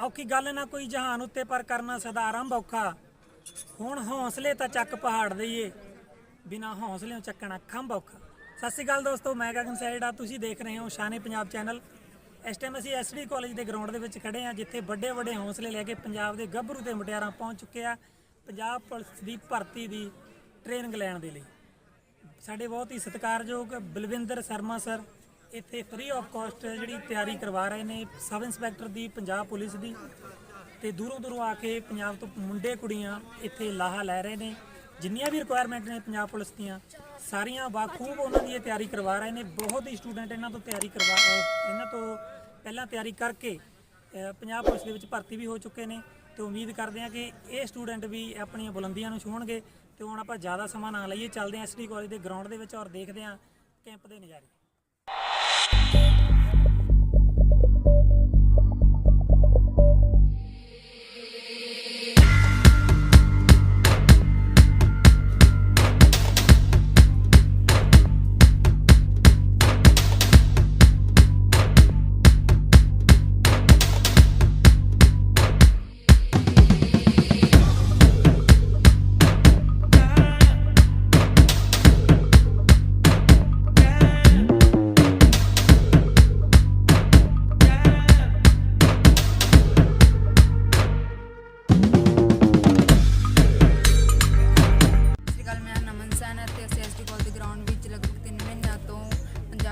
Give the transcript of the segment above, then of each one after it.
ਔਖੀ ਗੱਲ ਨਾ ਕੋਈ ਜਹਾਨ ਉੱਤੇ ਪਰ ਕਰਨਾ ਸਦਾ ਆਰੰਭ ਔਖਾ। ਹੁਣ ਹੌਸਲੇ ਤਾਂ ਚੱਕ ਪਹਾੜ ਦਈਏ ਬਿਨਾ ਹੌਸਲਿਆਂ ਚੱਕਣਾ ਖੰਭ ਔਖਾ। ਸਤਿ ਸ਼੍ਰੀ ਅਕਾਲ ਦੋਸਤੋ, ਮੈਂ ਗਗਨ ਸੈੜਾ ਤੁਸੀਂ ਦੇਖ ਰਹੇ ਹੋ ਸ਼ਾਨੇ ਪੰਜਾਬ ਚੈਨਲ। ਇਸ ਟਾਈਮ ਅਸੀਂ ਐਸਡੀ ਕਾਲਜ ਦੇ ਗਰਾਊਂਡ ਦੇ ਵਿੱਚ ਖੜੇ ਹਾਂ, ਜਿੱਥੇ ਵੱਡੇ ਵੱਡੇ ਹੌਸਲੇ ਲੈ ਕੇ ਪੰਜਾਬ ਦੇ ਗੱਭਰੂ ਤੇ ਮੁਟਿਆਰਾਂ ਪਹੁੰਚ ਚੁੱਕੇ ਆ। ਪੰਜਾਬ ਪੁਲਿਸ ਦੀ ਭਰਤੀ ਦੀ ਟ੍ਰੇਨਿੰਗ ਲੈਣ ਦੇ ਲਈ। ਸਾਡੇ ਬਹੁਤ ਹੀ ਸਤਿਕਾਰਯੋਗ ਬਲਵਿੰਦਰ ਸ਼ਰਮਾ ਸਰ ਇੱਥੇ ਫ੍ਰੀ ਆਫ ਕਾਸਟ ਜਿਹੜੀ ਤਿਆਰੀ ਕਰਵਾ ਰਹੇ ਨੇ ਸਬ ਇੰਸਪੈਕਟਰ ਦੀ, ਪੰਜਾਬ ਪੁਲਿਸ ਦੀ ਤੇ ਦੂਰੋਂ ਦੂਰੋਂ ਆ ਕੇ ਪੰਜਾਬ ਤੋਂ ਮੁੰਡੇ, ਕੁੜੀਆਂ ਇੱਥੇ ਲਾਹਾ ਲੈ ਰਹੇ ਨੇ। ਜਿੰਨੀਆਂ ਵੀ ਰਿਕੁਆਇਰਮੈਂਟ ਨੇ ਪੰਜਾਬ ਪੁਲਿਸ ਦੀਆਂ, ਸਾਰੀਆਂ ਬਾਖੂਬ ਉਹਨਾਂ ਦੀ ਇਹ ਤਿਆਰੀ ਕਰਵਾ ਰਹੇ ਨੇ। ਬਹੁਤ ਹੀ ਸਟੂਡੈਂਟ ਇਹਨਾਂ ਤੋਂ ਤਿਆਰੀ ਕਰਵਾ ਇਹਨਾਂ ਤੋਂ ਪਹਿਲਾਂ ਤਿਆਰੀ ਕਰਕੇ ਪੰਜਾਬ ਪੁਲਿਸ ਦੇ ਵਿੱਚ ਭਰਤੀ ਵੀ ਹੋ ਚੁੱਕੇ ਨੇ ਤੇ ਉਮੀਦ ਕਰਦੇ ਹਾਂ ਕਿ ਇਹ ਸਟੂਡੈਂਟ ਵੀ ਆਪਣੀਆਂ ਬੁਲੰਦੀਆਂ ਨੂੰ ਛੂਹਣਗੇ ਤੇ ਹੁਣ ਆਪਾਂ ਜ਼ਿਆਦਾ ਸਮਾਂ ਨਾ ਲਈਏ। ਚੱਲਦੇ ਹਾਂ ਐਸਡੀ ਕਾਲਜ ਦੇ ਗਰਾਊਂਡ ਦੇ ਵਿੱਚ ਔਰ ਦੇਖਦੇ ਹਾਂ ਕੈਂਪ ਦੇ ਨਜ਼ਾਰੇ।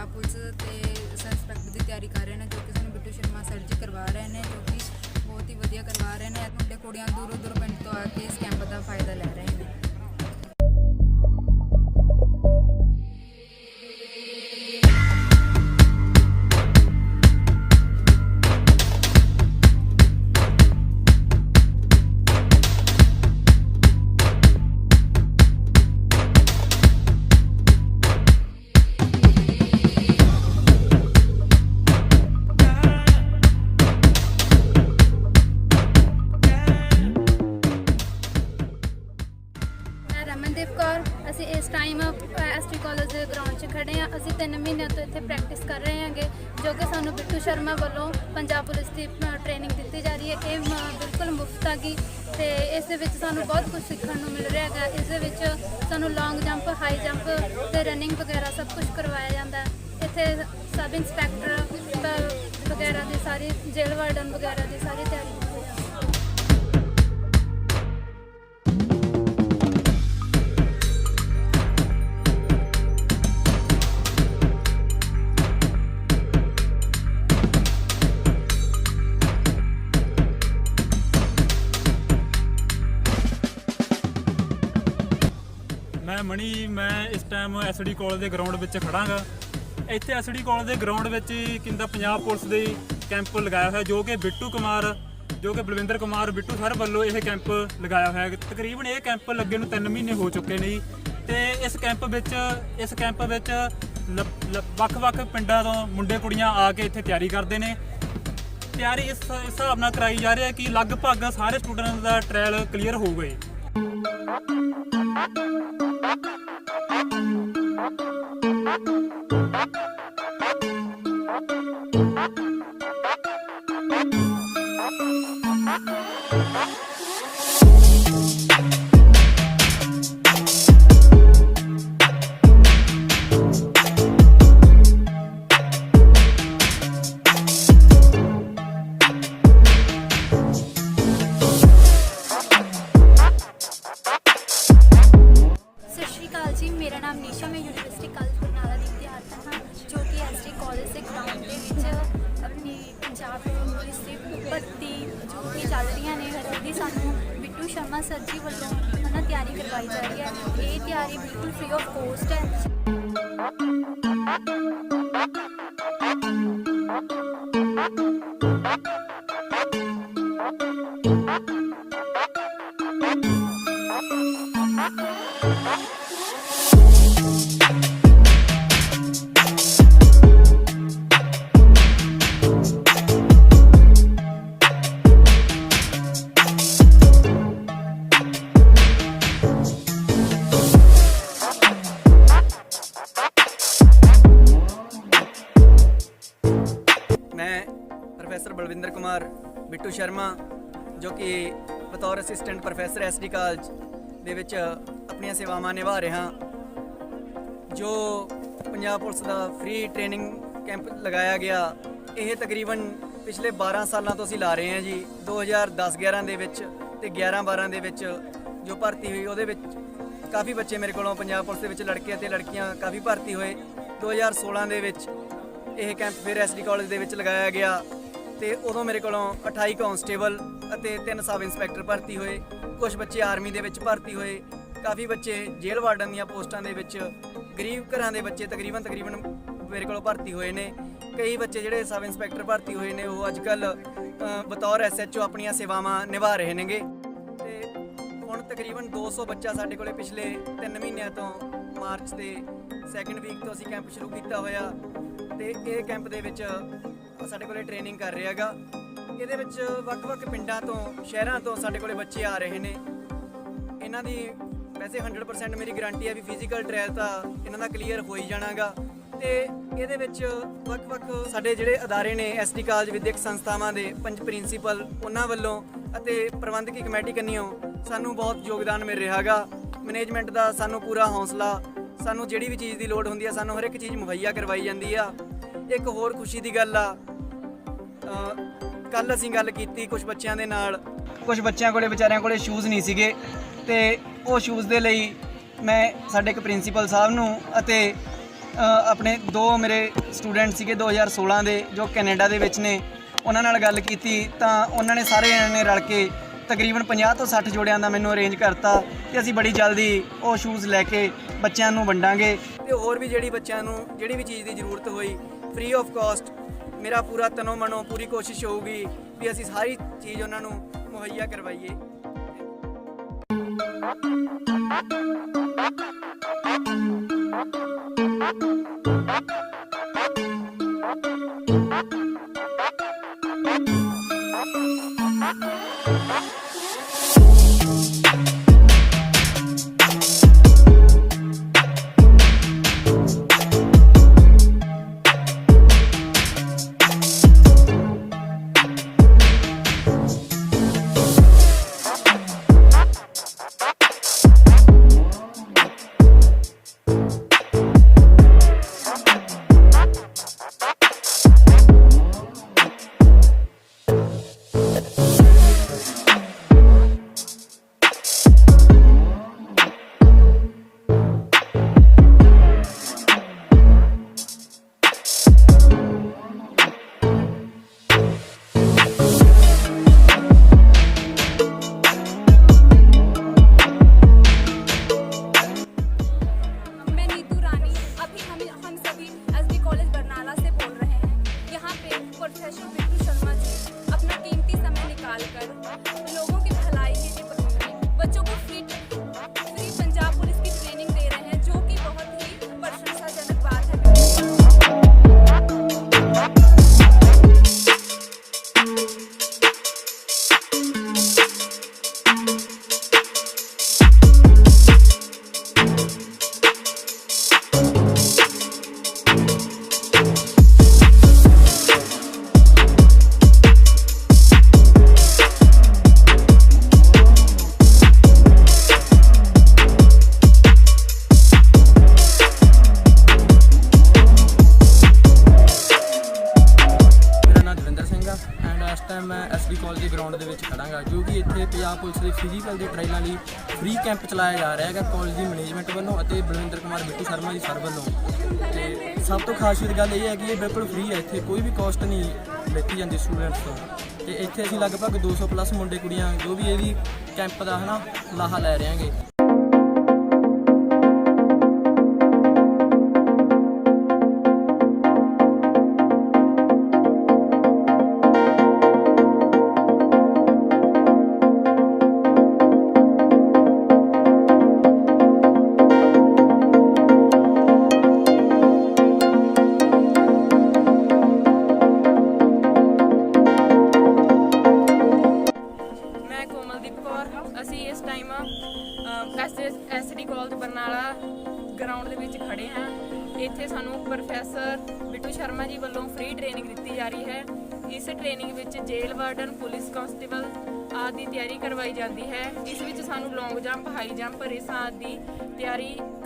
ਪੰਜਾਬ ਪੁਲਿਸ ਤੇ ਸਬਇੰਸਪੈਕਟਰ ਦੀ ਤਿਆਰੀ ਕਰ ਰਹੇ ਨੇ, ਜੋ ਕਿ ਸਾਨੂੰ ਬਿੱਟੂ ਸ਼ਰਮਾ ਸਰ ਜੀ ਕਰਵਾ ਰਹੇ ਨੇ, ਜੋ ਕਿ ਬਹੁਤ ਹੀ ਵਧੀਆ ਕਰਵਾ ਰਹੇ ਨੇ। ਮੁੰਡੇ ਕੁੜੀਆਂ ਦੂਰੋਂ ਦੂਰੋਂ ਪਿੰਡ ਤੋਂ ਆ ਕੇ ਇਸ ਕੈਂਪ ਦਾ ਫਾਇਦਾ ਲੈ ਰਹੇ ਨੇ। ਮਹੀਨਿਆਂ ਤੋਂ ਇੱਥੇ ਪ੍ਰੈਕਟਿਸ ਕਰ ਰਹੇ ਹਾਂਗੇ। ਜੋ ਕਿ ਸਾਨੂੰ ਬਿੱਟੂ ਸ਼ਰਮਾ ਵੱਲੋਂ ਪੰਜਾਬ ਪੁਲਿਸ ਦੀ ਟ੍ਰੇਨਿੰਗ ਦਿੱਤੀ ਜਾ ਰਹੀ ਹੈ। ਇਹ ਮ- ਬਿਲਕੁਲ ਮੁਫਤ ਹੈਗੀ ਤੇ ਇਸ ਦੇ ਵਿੱਚ ਸਾਨੂੰ ਬਹੁਤ ਕੁਝ ਸਿੱਖਣ ਨੂੰ ਮਿਲ ਰਿਹਾ ਹੈਗਾ। ਇਸ ਦੇ ਵਿੱਚ ਸਾਨੂੰ ਲੌਂਗ ਜੰਪ ਹਾਈ ਜੰਪ ਤੇ ਰਨਿੰਗ ਵਗੈਰਾ ਸਭ ਕੁਝ ਕਰਵਾਇਆ ਜਾਂਦਾ ਇੱਥੇ ਸਬ ਇੰਸਪੈਕਟਰ ਵਗੈਰਾ ਦੀ ਸਾਰੀ ਜੇਲ੍ਹ ਵਾਰਡਨ ਵਗੈਰਾ ਦੀ ਮਣੀ, ਮੈਂ ਇਸ ਟਾਈਮ ਐਸਡੀ ਕਾਲਜ ਦੇ ਗਰਾਊਂਡ ਵਿੱਚ ਖੜਾਂਗਾ। ਇੱਥੇ ਐਸਡੀ ਕਾਲਜ ਦੇ ਗਰਾਊਂਡ ਵਿੱਚ ਹੀ ਕਿੰਦਾ ਪੰਜਾਬ ਪੁਲਿਸ ਦੇ ਕੈਂਪ ਲਗਾਇਆ ਹੋਇਆ, ਜੋ ਕਿ ਬਿੱਟੂ ਕੁਮਾਰ, ਜੋ ਕਿ ਬਲਵਿੰਦਰ ਕੁਮਾਰ, ਬਿੱਟੂ ਸਰ ਵੱਲੋਂ ਇਹ ਕੈਂਪ ਲਗਾਇਆ ਹੋਇਆ ਹੈ। ਤਕਰੀਬਨ ਇਹ ਕੈਂਪ ਲੱਗੇ ਨੂੰ 3 ਮਹੀਨੇ ਹੋ ਚੁੱਕੇ ਨੇ ਜੀ। ਤੇ ਇਸ ਕੈਂਪ ਵਿੱਚ, ਇਸ ਕੈਂਪ ਵਿੱਚ ਲ- ਵੱਖ-ਵੱਖ ਪਿੰਡਾਂ ਤੋਂ ਮੁੰਡੇ ਕੁੜੀਆਂ ਆ ਕੇ ਇੱਥੇ ਤਿਆਰੀ ਕਰਦੇ ਨੇ। ਤਿਆਰੀ ਇਸ ਇਸ ਹਿਸਾਬ ਨਾਲ ਕਰਾਈ ਜਾ ਰਹੀ ਹੈ ਕਿ ਲਗਭਗ ਸਾਰੇ ਸਟੂਡੈਂਟਸ ਦਾ ਟ੍ਰਾਇਲ ਕਲੀਅਰ ਹੋ ਗਏ ਸਤਿ ਮੈਂ ਪ੍ਰੋਫੈਸਰ ਜੋ ਕਿ ਬਤੌਰ ਅਸਿਸਟੈਂਟ ਪ੍ਰੋਫੈਸਰ ਐਸਡੀ ਕਾਲਜ ਦੇ ਵਿੱਚ ਆਪਣੀਆਂ ਸੇਵਾਵਾਂ ਨਿਭਾ ਰਿਹਾ। ਜੋ ਪੰਜਾਬ ਪੁਲਿਸ ਦਾ ਫ੍ਰੀ ਟ੍ਰੇਨਿੰਗ ਕੈਂਪ ਲਗਾਇਆ ਗਿਆ, ਇਹ ਤਕਰੀਬਨ ਪਿਛਲੇ 12 ਸਾਲਾਂ ਤੋਂ ਅਸੀਂ ਲਾ ਰਹੇ ਹਾਂ ਜੀ। 2010-11 ਦੇ ਵਿੱਚ ਤੇ 11-12 ਦੇ ਵਿੱਚ ਜੋ ਭਰਤੀ ਹੋਈ, ਉਹਦੇ ਵਿੱਚ ਕਾਫੀ ਬੱਚੇ ਮੇਰੇ ਕੋਲੋਂ ਪੰਜਾਬ ਪੁਲਿਸ ਦੇ ਵਿੱਚ ਲੜਕੇ ਅਤੇ ਲੜਕੀਆਂ ਕਾਫੀ ਭਰਤੀ ਹੋਏ। 2016 ਦੇ ਵਿੱਚ ਇਹ ਕੈਂਪ ਫਿਰ ਐਸਡੀ ਕਾਲਜ ਦੇ ਵਿੱਚ ਲਗਾਇਆ ਗਿਆ ਤੇ ਉਦੋਂ ਮੇਰੇ ਕੋਲੋਂ 28 ਕਾਂਸਟੇਬਲ ਅਤੇ ਤਿੰਨ ਸਬ ਇੰਸਪੈਕਟਰ ਭਰਤੀ ਹੋਏ ਕੁਝ ਬੱਚੇ ਆਰਮੀ ਦੇ ਵਿੱਚ ਭਰਤੀ ਹੋਏ, ਕਾਫੀ ਬੱਚੇ ਜੇਲ੍ਹ ਵਾਰਡਨ ਦੀਆਂ ਪੋਸਟਾਂ ਦੇ ਵਿੱਚ, ਗਰੀਬ ਘਰਾਂ ਦੇ ਬੱਚੇ ਤਕਰੀਬਨ ਤਕਰੀਬਨ ਮੇਰੇ ਕੋਲ ਭਰਤੀ ਹੋਏ ਨੇ। ਕਈ ਬੱਚੇ ਜਿਹੜੇ ਸਬ ਇੰਸਪੈਕਟਰ ਭਰਤੀ ਹੋਏ ਨੇ, ਉਹ ਅੱਜ ਕੱਲ ਬਤੌਰ ਐਸਐਚਓ ਆਪਣੀਆਂ ਸੇਵਾਵਾਂ ਨਿਭਾ ਰਹੇ ਨੇਗੇ। ਤੇ ਹੁਣ ਤਕਰੀਬਨ 200 ਬੱਚਾ ਸਾਡੇ ਕੋਲੇ ਪਿਛਲੇ 3 ਮਹੀਨਿਆਂ ਤੋਂ ਮਾਰਚ ਦੇ ਸੈਕੰਡ ਵੀਕ ਤੋਂ ਅਸੀਂ ਕੈਂਪ ਸ਼ੁਰੂ ਕੀਤਾ ਹੋਇਆ। ਤੇ ਇਹ ਕੈਂਪ ਦੇ ਵਿੱਚ ਸਾਡੇ ਕੋਲੇ ਟ੍ਰੇਨਿੰਗ ਕਰ ਰਿਹਾ ਹੈਗਾ। ਇਹਦੇ ਵਿੱਚ ਵੱਖ-ਵੱਖ ਪਿੰਡਾਂ ਤੋਂ, ਸ਼ਹਿਰਾਂ ਤੋਂ ਸਾਡੇ ਕੋਲੇ ਬੱਚੇ ਆ ਰਹੇ ਨੇ। ਇਹਨਾਂ ਦੀ ਵੈਸੇ 100% ਮੇਰੀ ਗਾਰੰਟੀ ਹੈ ਵੀ ਫਿਜ਼ੀਕਲ ਟ੍ਰਾਇਲ ਤਾਂ ਇਹਨਾਂ ਦਾ ਕਲੀਅਰ ਹੋ ਹੀ ਜਾਣਾਗਾ। ਤੇ ਇਹਦੇ ਵਿੱਚ ਵੱਖ-ਵੱਖ ਸਾਡੇ ਜਿਹੜੇ ਅਦਾਰੇ ਨੇ ਐਸਡੀ ਕਾਲਜ ਵਿਦਿਅਕ ਸੰਸਥਾਵਾਂ ਦੇ, ਪੰਜ ਪ੍ਰਿੰਸੀਪਲ ਉਹਨਾਂ ਵੱਲੋਂ ਅਤੇ ਪ੍ਰਬੰਧਕੀ ਕਮੇਟੀ ਕੰਨਿਓ ਸਾਨੂੰ ਬਹੁਤ ਯੋਗਦਾਨ ਮਿਲ ਰਿਹਾਗਾ। ਮੈਨੇਜਮੈਂਟ ਦਾ ਸਾਨੂੰ ਪੂਰਾ ਹੌਸਲਾ, ਸਾਨੂੰ ਜਿਹੜੀ ਵੀ ਚੀਜ਼ ਦੀ ਲੋੜ ਹੁੰਦੀ ਆ, ਸਾਨੂੰ ਹਰ ਇੱਕ ਚੀਜ਼ ਮੁਹੱਈਆ ਕਰਵਾਈ ਜਾਂਦੀ ਆ। ਇੱਕ ਹੋਰ ਖੁਸ਼ੀ ਦੀ ਗੱਲ ਆ ਕੱਲ ਅਸੀਂ ਗੱਲ ਕੀਤੀ ਕੁਝ ਬੱਚਿਆਂ ਦੇ ਨਾਲ। ਕੁਝ ਬੱਚਿਆਂ ਕੋਲੇ ਵਿਚਾਰਿਆਂ ਕੋਲੇ ਸ਼ੂਜ਼ ਨਹੀਂ ਸੀਗੇ। ਤੇ ਉਹ ਸ਼ੂਜ਼ ਦੇ ਲਈ ਮੈਂ ਸਾਡੇ ਇੱਕ ਪ੍ਰਿੰਸੀਪਲ ਸਾਹਿਬ ਨੂੰ ਅਤੇ ਆਪਣੇ ਦੋ ਮੇਰੇ ਸਟੂਡੈਂਟ ਸੀਗੇ 2016 ਦੇ ਜੋ ਕੈਨੇਡਾ ਦੇ ਵਿੱਚ ਨੇ ਉਹਨਾਂ ਨਾਲ ਗੱਲ ਕੀਤੀ। ਤਾਂ ਉਹਨਾਂ ਨੇ ਸਾਰੇ ਜਣਿਆਂ ਨੇ ਰਲ ਕੇ ਤਕਰੀਬਨ 50 ਤੋਂ 60 ਜੋੜਿਆਂ ਦਾ ਮੈਨੂੰ ਅਰੇਂਜ ਕਰਤਾ ਤੇ ਅਸੀਂ ਬੜੀ ਜਲਦੀ ਉਹ ਸ਼ੂਜ਼ ਲੈ ਕੇ ਬੱਚਿਆਂ ਨੂੰ ਵੰਡਾਂਗੇ। ਤੇ ਹੋਰ ਵੀ ਜਿਹੜੀ ਬੱਚਿਆਂ ਨੂੰ ਜਿਹੜੀ ਵੀ ਚੀਜ਼ ਦੀ ਜ਼ਰੂਰਤ ਹੋਈ ਫ੍ਰੀ ਆਫ ਕਾਸਟ ਮੇਰਾ ਪੂਰਾ ਤਨੋ ਮਨੋ ਪੂਰੀ ਕੋਸ਼ਿਸ਼ ਹੋਊਗੀ ਵੀ ਅਸੀਂ ਸਾਰੀ ਚੀਜ਼ ਉਹਨਾਂ ਨੂੰ ਮੁਹੱਈਆ ਕਰਵਾਈਏ। मैं ਆ ਇਸ ਟਾਈਮ ਮੈਂ ਐਸਬੀ ਕਾਲਜ ਦੇ ਗਰਾਊਂਡ ਦੇ ਵਿੱਚ ਖੜਾਂਗਾ ਜੋ ਕਿ ਇੱਥੇ ਪੰਜਾਬ ਪੁਲਿਸ ਦੇ ਫਿਜ਼ੀਕਲ ਦੇ ਟ੍ਰਾਇਲਾਂ ਲਈ ਫ੍ਰੀ ਕੈਂਪ ਚਲਾਇਆ ਜਾ ਰਿਹਾ ਹੈਗਾ ਕਾਲਜ ਦੀ ਮੈਨੇਜਮੈਂਟ ਵੱਲੋਂ ਅਤੇ ਬਲਵਿੰਦਰ ਕੁਮਾਰ ਬਿੱਟੂ ਸ਼ਰਮਾ ਜੀ ਸਰ ਵੱਲੋਂ। ਤੇ ਸਭ ਤੋਂ ਖਾਸੀਅਤ ਗੱਲ ਇਹ ਹੈ ਕਿ ਇਹ ਬਿਲਕੁਲ ਫ੍ਰੀ ਹੈ, ਇੱਥੇ ਕੋਈ ਵੀ ਕਾਸਟ ਨਹੀਂ ਲੈਤੀ ਜਾਂਦੀ ਸਟੂਡੈਂਟਸ ਤੋਂ। ਤੇ ਇੱਥੇ ਅਸੀਂ ਲਗਭਗ 200 ਪਲੱਸ ਮੁੰਡੇ ਕੁੜੀਆਂ ਜੋ ਵੀ ਇਹਦੀ ਕੈਂਪ ਦਾ ਹਨਾ ਲਾਹਾ ਲੈ ਰਹੇ ਹਾਂਗੇ।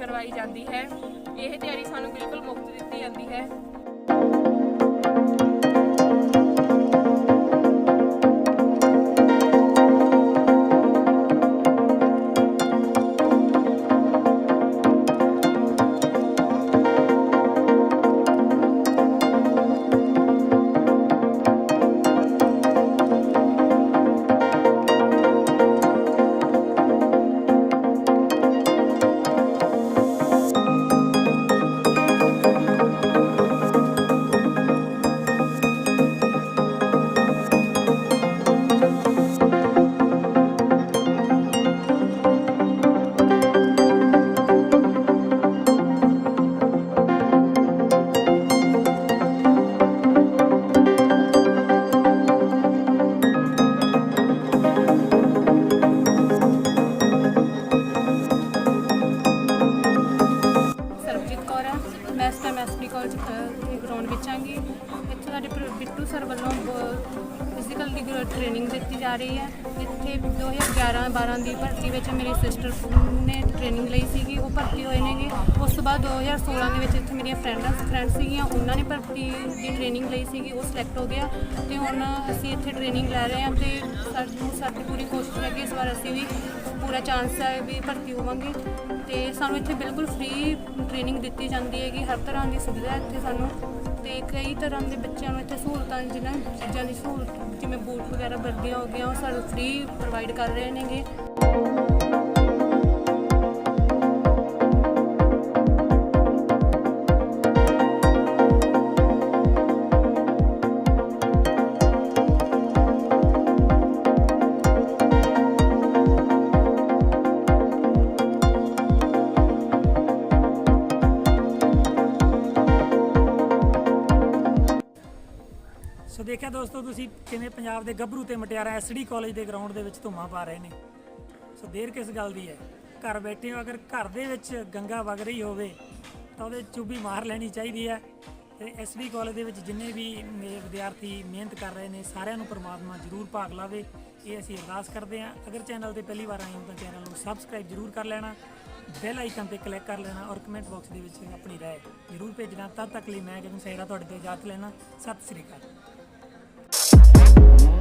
ਕਰਵਾਈ ਜਾਂਦੀ ਹੈ। ਇਹ ਤਿਆਰੀ ਸਾਨੂੰ ਬਿਲਕੁਲ ਮੁਫਤ ਦਿੱਤੀ ਜਾਂਦੀ ਹੈ। ਫਿਜ਼ੀਕਲ ਟ੍ਰੇਨਿੰਗ ਦਿੱਤੀ ਜਾ ਰਹੀ ਹੈ। ਇੱਥੇ 2011 12 ਦੀ ਭਰਤੀ ਵਿੱਚ ਮੇਰੀ ਸਿਸਟਰ ਨੇ ਟ੍ਰੇਨਿੰਗ ਲਈ ਸੀਗੀ, ਉਹ ਭਰਤੀ ਹੋਏ ਨੇਗੇ। ਉਸ ਤੋਂ ਬਾਅਦ 2016 ਦੇ ਵਿੱਚ ਇੱਥੇ ਮੇਰੀਆਂ ਫਰੈਂਡਾਂ ਫਰੈਂਡ ਸੀਗੀਆਂ, ਉਹਨਾਂ ਨੇ ਭਰਤੀ ਦੀ ਟ੍ਰੇਨਿੰਗ ਲਈ ਸੀਗੀ, ਉਹ ਸਿਲੈਕਟ ਹੋ ਗਿਆ। ਤੇ ਹੁਣ ਅਸੀਂ ਇੱਥੇ ਟ੍ਰੇਨਿੰਗ ਲੈ ਰਹੇ ਹਾਂ ਤੇ ਸਾਡੀ ਸਾਡੀ ਪੂਰੀ ਕੋਸ਼ਿਸ਼ ਹੈ ਇਸ ਵਾਰ ਅਸੀਂ ਵੀ ਪੂਰਾ ਚਾਂਸ ਹੈ ਵੀ ਭਰਤੀ ਹੋਵਾਂਗੇ। ਤੇ ਸਾਨੂੰ ਇੱਥੇ ਬਿਲਕੁਲ ਫ੍ਰੀ ਟ੍ਰੇਨਿੰਗ ਦਿੱਤੀ ਜਾਂਦੀ ਹੈਗੀ, ਹਰ ਤਰ੍ਹਾਂ ਦੀ ਸੁਵਿਧਾ ਇੱਥੇ ਸਾਨੂੰ। ਤੇ ਕਈ ਤਰ੍ਹਾਂ ਦੇ ਬੱਚਿਆਂ ਨੂੰ ਇੱਥੇ ਸਹੂਲਤਾਂ ਜਿਹਨਾਂ ਚੀਜ਼ਾਂ ਦੀ ਸਹੂਲਤ ਜਿਵੇਂ ਬੂਟ ਵਗੈਰਾ ਵਰਦੀਆਂ ਹੋ ਗਈਆਂ ਉਹ ਸਾਨੂੰ ਫ੍ਰੀ ਪ੍ਰੋਵਾਈਡ ਕਰ ਰਹੇ ਨੇਗੇ। ਤੁਸੀਂ ਕਿਵੇਂ ਪੰਜਾਬ ਦੇ ਗੱਭਰੂ ਤੇ ਮਟਿਆਰਾ ਐਸਡੀ ਕਾਲਜ ਦੇ ਗਰਾਊਂਡ ਦੇ ਵਿੱਚ ਧੁੰਮਾਂ ਪਾ ਰਹੇ ਨੇ? ਸੋ ਦੇਰ ਕਿਸ ਗੱਲ ਦੀ ਹੈ? ਘਰ ਬੈਠੇ ਹੋ, ਅਗਰ ਘਰ ਦੇ ਵਿੱਚ ਗੰਗਾ ਵਗ ਰਹੀ ਹੋਵੇ, ਤਾਂ ਉਹਦੇ ਚੁੱਭੀ ਮਾਰ ਲੈਣੀ ਚਾਹੀਦੀ ਹੈ। ਤੇ ਐਸਡੀ ਕਾਲਜ ਦੇ ਵਿੱਚ ਜਿੰਨੇ ਵੀ ਮੇਰੇ ਵਿਦਿਆਰਥੀ ਮਿਹਨਤ ਕਰ ਰਹੇ ਨੇ, ਸਾਰਿਆਂ ਨੂੰ ਪ੍ਰਮਾਤਮਾ ਜ਼ਰੂਰ ਭਾਗ ਲਾਵੇ, ਇਹ ਅਸੀਂ ਅਰਦਾਸ ਕਰਦੇ ਹਾਂ। ਅਗਰ ਚੈਨਲ ਤੇ ਪਹਿਲੀ ਵਾਰ ਆਏ ਹੋ, ਤਾਂ ਚੈਨਲ ਨੂੰ ਸਬਸਕ੍ਰਾਈਬ ਜ਼ਰੂਰ ਕਰ ਲੈਣਾ, ਬੈਲ ਆਈਕਨ ਤੇ ਕਲਿੱਕ ਕਰ ਲੈਣਾ ਔਰ ਕਮੈਂਟ ਬਾਕਸ ਦੇ ਵਿੱਚ ਆਪਣੀ ਰਾਏ ਜ਼ਰੂਰ ਭੇਜਣਾ। ਤਦ ਤੱਕ ਲਈ ਮੈਂ ਗਗਨ ਸਹਿਰਾ ਤੁਹਾਡੇ ਤੋਂ ਇਜਾਜ਼ਤ ਲੈਣਾ। ਸਤਿ ਸ੍ਰੀ ਅਕਾਲ।